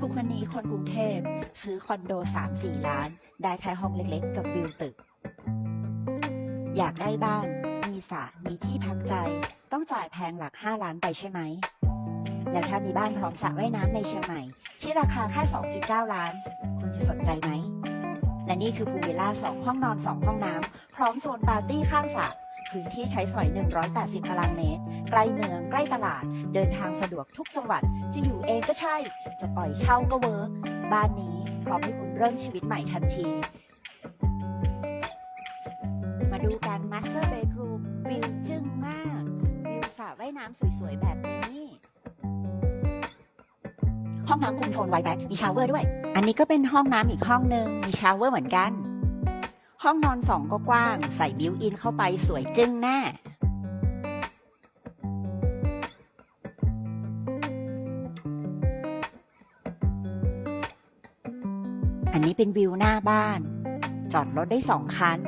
ทุกวันนี้คนกรุงเทพซื้อคอนโด 3-4 ล้าน ได้แค่ห้องเล็กๆ กับวิวตึก อยากได้บ้าน มีสระมีที่พักใจ ต้องจ่ายแพงหลัก 5 ล้านไปใช่ไหม แล้วถ้ามีบ้านพร้อมสระว่ายน้ำในเชียงใหม่ ที่ราคาแค่ 2.9 ล้าน คุณจะสนใจไหม และนี่คือพูลวิลล่า 2 ห้องนอน 2 ห้องน้ำพร้อมโซนปาร์ตี้ข้างสระ พื้นที่ใช้สอย 180 ตารางเมตร ใกล้เมือง ใกล้ตลาด เดินทางสะดวกทุกจังหวัด จะอยู่เองก็ใช่ จะปล่อยเช่าก็เวิร์กบ้านนี้พร้อมให้คุณเริ่มชีวิตใหม่ทันที มาดูกัน Master Bedroom วิวจึ้งมาก วิวสระว่ายน้ำสวยๆ แบบนี้ห้องน้ำคุมโทนไวท์แบล็คมีชาวเวอร์ด้วย อันนี้ก็เป็นห้องน้ำอีกห้องหนึ่งมีชาวเวอร์เหมือนกัน ห้องนอนสองก็กว้าง ใส่บิวอินเข้าไปสวยจึ้งแน่อันนี้เป็นวิวหน้าบ้าน จอดรถได้สองคัน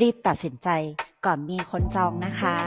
รีบตัดสินใจก่อนมีคนจองนะคะ